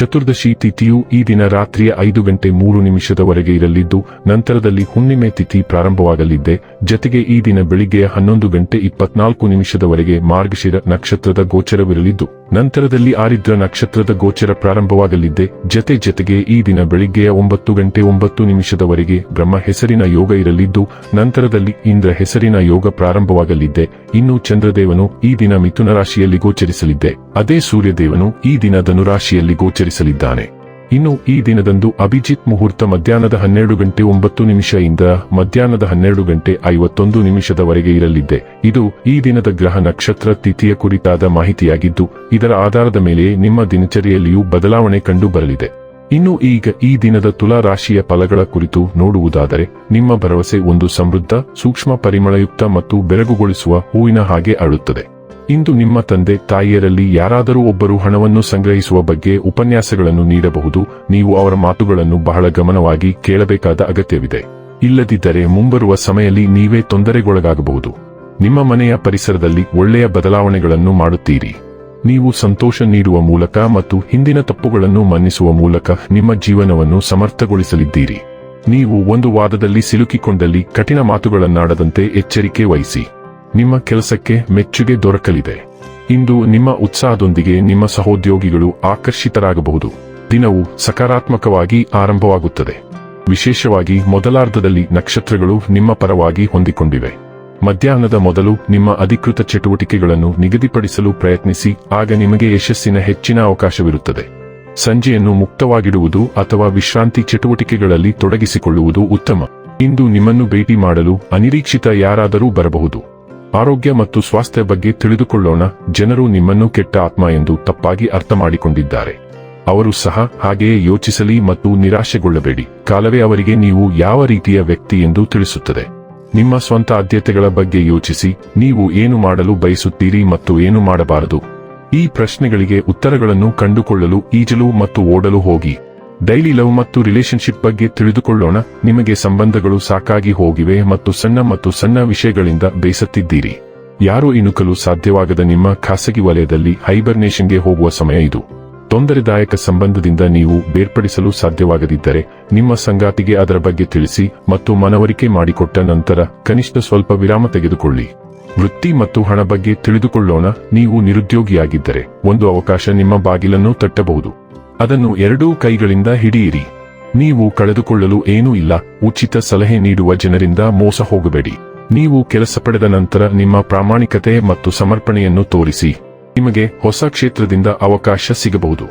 ಚತುರ್ದಶಿ ತಿಥಿಯು ಈ ದಿನ ರಾತ್ರಿಯ ಐದು ಗಂಟೆ ಮೂರು ನಿಮಿಷದವರೆಗೆ ಇರಲಿದ್ದು, ನಂತರದಲ್ಲಿ ಹುಣ್ಣಿಮೆ ತಿಥಿ ಪ್ರಾರಂಭವಾಗಲಿದ್ದೆ. ಜತೆಗೆ ಈ ದಿನ ಬೆಳಿಗ್ಗೆ ಹನ್ನೊಂದು ಗಂಟೆ ಇಪ್ಪತ್ನಾಲ್ಕು ನಿಮಿಷದವರೆಗೆ ಮಾರ್ಗಶಿರ ನಕ್ಷತ್ರದ ಗೋಚರವಿರಲಿದ್ದು. ನಂತರದಲ್ಲಿ ಆರಿದ್ರ ನಕ್ಷತ್ರದ ಗೋಚರ ಪ್ರಾರಂಭವಾಗಲಿದ್ದೆ ಜತೆ ಜತೆಗೆ ಈ ದಿನ ಬೆಳಿಗ್ಗೆಯ ಒಂಬತ್ತು ಗಂಟೆ ಒಂಬತ್ತು ನಿಮಿಷದವರೆಗೆ ಬ್ರಹ್ಮ ಹೆಸರಿನ ಯೋಗ ಇರಲಿದ್ದು, ನಂತರದಲ್ಲಿ ಇಂದ್ರ ಹೆಸರಿನ ಯೋಗ ಪ್ರಾರಂಭವಾಗಲಿದ್ದೆ ಇನ್ನು ಚಂದ್ರದೇವನು ಈ ದಿನ ಮಿಥುನ ರಾಶಿಯಲ್ಲಿ ಗೋಚರಿಸಲಿದ್ದೆ ಅದೇ ಸೂರ್ಯದೇವನು ಈ ದಿನ ಧನುರಾಶಿಯಲ್ಲಿ ಗೋಚರಿಸಲಿದ್ದಾನೆ. ಇನ್ನು ಈ ದಿನದಂದು ಅಭಿಜಿತ್ ಮುಹೂರ್ತ ಮಧ್ಯಾಹ್ನದ ಹನ್ನೆರಡು ಗಂಟೆ ಒಂಬತ್ತು ನಿಮಿಷದಿಂದ ಮಧ್ಯಾಹ್ನದ ಹನ್ನೆರಡು ಗಂಟೆ ಐವತ್ತೊಂದು ನಿಮಿಷದವರೆಗೆ ಇರಲಿದೆ. ಇದು ಈ ದಿನದ ಗ್ರಹ ನಕ್ಷತ್ರ ತಿಥಿಯ ಕುರಿತಾದ ಮಾಹಿತಿಯಾಗಿದ್ದು, ಇದರ ಆಧಾರದ ಮೇಲೆ ನಿಮ್ಮ ದಿನಚರಿಯಲ್ಲಿಯೂ ಬದಲಾವಣೆ ಕಂಡು ಬರಲಿದೆ ಇನ್ನು ಈಗ ಈ ದಿನದ ತುಲಾ ರಾಶಿಯ ಫಲಗಳ ಕುರಿತು ನೋಡುವುದಾದರೆ, ನಿಮ್ಮ ಭರವಸೆ ಒಂದು ಸಮೃದ್ಧ, ಸೂಕ್ಷ್ಮ ಪರಿಮಳಯುಕ್ತ ಮತ್ತು ಬೆರಗುಗೊಳಿಸುವ ಹೂವಿನ ಹಾಗೆ ಅಳುತ್ತದೆ. ಇಂದು ನಿಮ್ಮ ತಂದೆ ತಾಯಿಯರಲ್ಲಿ ಯಾರಾದರೂ ಒಬ್ಬರು ಹಣವನ್ನು ಸಂಗ್ರಹಿಸುವ ಬಗ್ಗೆ ಉಪನ್ಯಾಸಗಳನ್ನು ನೀಡಬಹುದು, ನೀವು ಅವರ ಮಾತುಗಳನ್ನು ಬಹಳ ಗಮನವಾಗಿ ಕೇಳಬೇಕಾದ ಅಗತ್ಯವಿದೆ. ಇಲ್ಲದಿದ್ದರೆ ಮುಂಬರುವ ಸಮಯದಲ್ಲಿ ನೀವೇ ತೊಂದರೆಗೊಳಗಾಗಬಹುದು. ನಿಮ್ಮ ಮನೆಯ ಪರಿಸರದಲ್ಲಿ ಒಳ್ಳೆಯ ಬದಲಾವಣೆಗಳನ್ನು ಮಾಡುತ್ತೀರಿ. ನೀವು ಸಂತೋಷ ನೀಡುವ ಮೂಲಕ ಮತ್ತು ಹಿಂದಿನ ತಪ್ಪುಗಳನ್ನು ಮನ್ನಿಸುವ ಮೂಲಕ ನಿಮ್ಮ ಜೀವನವನ್ನು ಸಮರ್ಥಗೊಳಿಸಲಿದ್ದೀರಿ. ನೀವು ಒಂದು ವಾದದಲ್ಲಿ ಸಿಲುಕಿಕೊಂಡಲ್ಲಿ ಕಠಿಣ ಮಾತುಗಳನ್ನಾಡದಂತೆ ಎಚ್ಚರಿಕೆ ವಹಿಸಿ. ನಿಮ್ಮ ಕೆಲಸಕ್ಕೆ ಮೆಚ್ಚುಗೆ ದೊರಕಲಿದೆ. ಇಂದು ನಿಮ್ಮ ಉತ್ಸಾಹದೊಂದಿಗೆ ನಿಮ್ಮ ಸಹೋದ್ಯೋಗಿಗಳು ಆಕರ್ಷಿತರಾಗಬಹುದು. ದಿನವು ಸಕಾರಾತ್ಮಕವಾಗಿ ಆರಂಭವಾಗುತ್ತದೆ. ವಿಶೇಷವಾಗಿ ಮೊದಲಾರ್ಧದಲ್ಲಿ ನಕ್ಷತ್ರಗಳು ನಿಮ್ಮ ಪರವಾಗಿ ಹೊಂದಿಕೊಂಡಿವೆ. ಮಧ್ಯಾಹ್ನದ ಮೊದಲು ನಿಮ್ಮ ಅಧಿಕೃತ ಚಟುವಟಿಕೆಗಳನ್ನು ನಿಗದಿಪಡಿಸಲು ಪ್ರಯತ್ನಿಸಿ, ಆಗ ನಿಮಗೆ ಯಶಸ್ಸಿನ ಹೆಚ್ಚಿನ ಅವಕಾಶವಿರುತ್ತದೆ. ಸಂಜೆಯನ್ನು ಮುಕ್ತವಾಗಿಡುವುದು ಅಥವಾ ವಿಶ್ರಾಂತಿ ಚಟುವಟಿಕೆಗಳಲ್ಲಿ ತೊಡಗಿಸಿಕೊಳ್ಳುವುದು ಉತ್ತಮ. ಇಂದು ನಿಮ್ಮನ್ನು ಭೇಟಿ ಮಾಡಲು ಅನಿರೀಕ್ಷಿತ ಯಾರಾದರೂ ಬರಬಹುದು. ಆರೋಗ್ಯ ಮತ್ತು ಸ್ವಾಸ್ಥ್ಯ ಬಗ್ಗೆ ತಿಳಿದುಕೊಳ್ಳೋಣ. ಜನರು ನಿಮ್ಮನ್ನು ಕೆಟ್ಟ ಆತ್ಮ ಎಂದು ತಪ್ಪಾಗಿ ಅರ್ಥ ಮಾಡಿಕೊಂಡಿದ್ದಾರೆ ಅವರು ಸಹ ಹಾಗೆಯೇ ಯೋಚಿಸಲಿ ಮತ್ತು ನಿರಾಶೆಗೊಳ್ಳಬೇಡಿ. ಕಾಲವೇ ಅವರಿಗೆ ನೀವು ಯಾವ ರೀತಿಯ ವ್ಯಕ್ತಿ ಎಂದು ತಿಳಿಸುತ್ತದೆ. ನಿಮ್ಮ ಸ್ವಂತ ಆದ್ಯತೆಗಳ ಬಗ್ಗೆ ಯೋಚಿಸಿ, ನೀವು ಏನು ಮಾಡಲು ಬಯಸುತ್ತೀರಿ ಮತ್ತು ಏನು ಮಾಡಬಾರದು? ಈ ಪ್ರಶ್ನೆಗಳಿಗೆ ಉತ್ತರಗಳನ್ನು ಕಂಡುಕೊಳ್ಳಲು ಈಜಲು ಮತ್ತು ಓಡಲು ಹೋಗಿ. ಡೈಲಿ ಲವ್ ಮತ್ತು ರಿಲೇಶನ್ಶಿಪ್ ಬಗ್ಗೆ ತಿಳಿದುಕೊಳ್ಳೋಣ. ನಿಮಗೆ ಸಂಬಂಧಗಳು ಸಾಕಾಗಿ ಹೋಗಿವೆ ಮತ್ತು ಸಣ್ಣ ಮತ್ತು ಸಣ್ಣ ವಿಷಯಗಳಿಂದ ಬೇಸತ್ತಿದ್ದೀರಿ. ಯಾರೂ ಇಣುಕಲು ಸಾಧ್ಯವಾಗದ ನಿಮ್ಮ ಖಾಸಗಿ ವಲಯದಲ್ಲಿ ಹೈಬರ್ನೇಷನ್ಗೆ ಹೋಗುವ ಸಮಯ ಇದು. ತೊಂದರೆದಾಯಕ ಸಂಬಂಧದಿಂದ ನೀವು ಬೇರ್ಪಡಿಸಲು ಸಾಧ್ಯವಾಗದಿದ್ದರೆ, ನಿಮ್ಮ ಸಂಗಾತಿಗೆ ಅದರ ಬಗ್ಗೆ ತಿಳಿಸಿ ಮತ್ತು ಮನವರಿಕೆ ಮಾಡಿಕೊಟ್ಟ ನಂತರ ಕನಿಷ್ಠ ಸ್ವಲ್ಪ ವಿರಾಮ ತೆಗೆದುಕೊಳ್ಳಿ. ವೃತ್ತಿ ಮತ್ತು ಹಣ ಬಗ್ಗೆ ತಿಳಿದುಕೊಳ್ಳೋಣ. ನೀವು ನಿರುದ್ಯೋಗಿಯಾಗಿದ್ದರೆ, ಒಂದು ಅವಕಾಶ ನಿಮ್ಮ ಬಾಗಿಲನ್ನು ತಟ್ಟಬಹುದು. ಅದನ್ನು ಎರಡೂ ಕೈಗಳಿಂದ ಹಿಡಿಯಿರಿ. ನೀವು ಕಳೆದುಕೊಳ್ಳಲು ಏನೂ ಇಲ್ಲ. ಉಚಿತ ಸಲಹೆ ನೀಡುವ ಜನರಿಂದ ಮೋಸ ಹೋಗಬೇಡಿ. ನೀವು ಕೆಲಸ ಪಡೆದ ನಂತರ ನಿಮ್ಮ ಪ್ರಾಮಾಣಿಕತೆ ಮತ್ತು ಸಮರ್ಪಣೆಯನ್ನು ತೋರಿಸಿ. ನಿಮಗೆ ಹೊಸ ಕ್ಷೇತ್ರದಿಂದ ಅವಕಾಶ ಸಿಗಬಹುದು.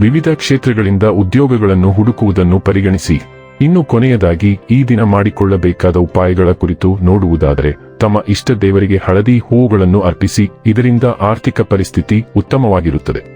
ವಿವಿಧ ಕ್ಷೇತ್ರಗಳಿಂದ ಉದ್ಯೋಗಗಳನ್ನು ಹುಡುಕುವುದನ್ನು ಪರಿಗಣಿಸಿ. ಇನ್ನು ಕೊನೆಯದಾಗಿ, ಈ ದಿನ ಮಾಡಿಕೊಳ್ಳಬೇಕಾದ ಉಪಾಯಗಳ ಕುರಿತು ನೋಡುವುದಾದರೆ, ತಮ್ಮ ಇಷ್ಟ ದೇವರಿಗೆ ಹಳದಿ ಹೂವುಗಳನ್ನು ಅರ್ಪಿಸಿ, ಇದರಿಂದ ಆರ್ಥಿಕ ಪರಿಸ್ಥಿತಿ ಉತ್ತಮವಾಗಿರುತ್ತದೆ.